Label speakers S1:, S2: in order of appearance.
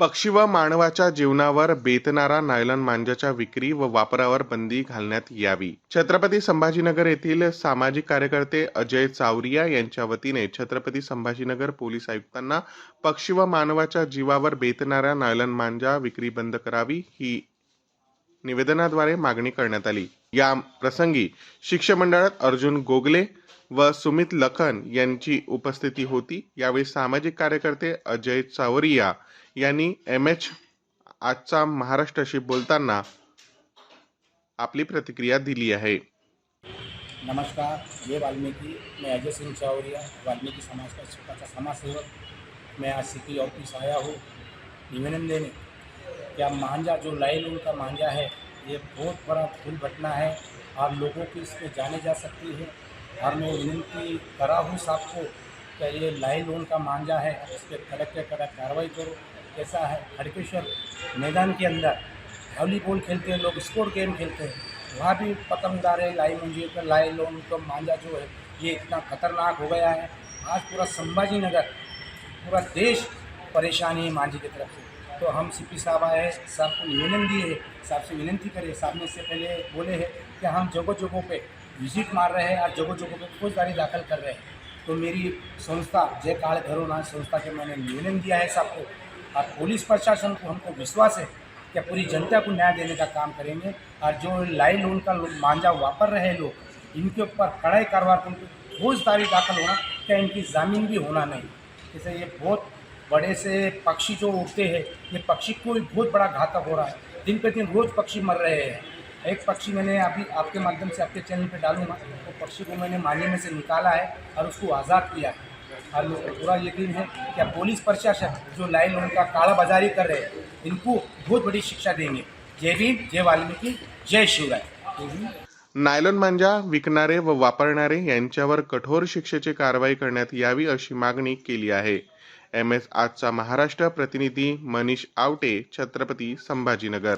S1: पक्षी व मानवाच्या जीवनावर बेतणारा नायलॉन मांजाच्या विक्री व वापरावर बंदी घालण्यात यावी. छत्रपती संभाजीनगर येथील सामाजिक कार्यकर्ते अजय चावरिया यांच्या वतीने छत्रपती संभाजीनगर पोलीस आयुक्तांना पक्षी व मानवाच्या जीवावर बेतणाऱ्या नायलॉन मांजा विक्री बंद करावी ही निवेदनाद्वारे मागणी करण्यात आली. या प्रसंगी शिष्टमंडळात अर्जुन गोगले व सुमित लखन यांची उपस्थिती होती. यावेळी सामाजिक कार्यकर्ते अजय चावरिया यांनी एम एच आजचा महाराष्ट्राशी बोलताना आपली प्रतिक्रिया दिली आहे.
S2: नमस्कार ये वाल्मीकि मैं अजय सिंह चावरिया वाल्मीकि समाज का छोटा समाज सेवक मैं आज सिटी ऑफिस आया हूँ. निवेदन देने क्या मांझा जो लाइल का मांझा है ये बहुत बड़ा फूल घटना है। और लोगों की इस पर जाने जा सकती है। और मैं विनती करा हूँ सबको क्या ये लाइल लोन का मांझा है इस पर कड़क से कड़क कार्रवाई करो। कैसा है खड़केश्वर मैदान के अंदर वॉलीबॉल खेलते हैं, लोग स्पोर्ट गेम खेलते हैं। वहाँ भी पतंगदारे लाई मुंजी का लाई लोन का मांझा जो है, ये इतना खतरनाक हो गया है। आज पूरा संभाजी नगर पूरा देश परेशानी है मांझी की तरफ़ से। तो हम सी पी साहब आए हैं, साहब को निवेदन दिए है, साहब से विनती करे। साहब ने इससे पहले बोले हैं कि हम जगह जगहों पे विज़िट मार रहे हैं और जगह जगहों पर फौजदारी दाखिल कर रहे हैं। तो मेरी संस्था, जय काल घरोना संस्था के मैंने निवेदन दिया है सबको। और पुलिस प्रशासन को हमको विश्वास है कि पूरी जनता को न्याय देने का काम करेंगे। और जो लाइन लोन का मांझा वापर रहे लोग, इनके ऊपर कड़ाई कार्रवाई उनकी फौजदारी दाखिल होना, क्या इनकी ज़मीन भी होना नहीं। जैसे ये बहुत बड़े से पक्षी जो उड़ते हैं, ये पक्षी को भी बहुत बड़ा घातक हो रहा है। दिन पे दिन रोज़ पक्षी मर रहे हैं। एक पक्षी मैंने अभी आपके माध्यम से आपके चैनल पे डालूंगा। वो पक्षी को मैंने माने में से निकाला है और उसको आज़ाद किया है। और लोगों पूरा यकीन है कि पुलिस प्रशासन जो लाइन उनका काला बाजारी कर रहे हैं इनको बहुत बड़ी शिक्षा देंगे। जय भीम जय वाल्मीकि जय शिवराय।
S1: नायलॉन मांजा विकणारे व वापरणारे यांच्यावर कठोर शिक्षेची कारवाई करण्यात यावी अशी मागणी केली आहे. एम एस आजचा महाराष्ट्र प्रतिनिधी मनीष आवटे छत्रपती संभाजीनगर.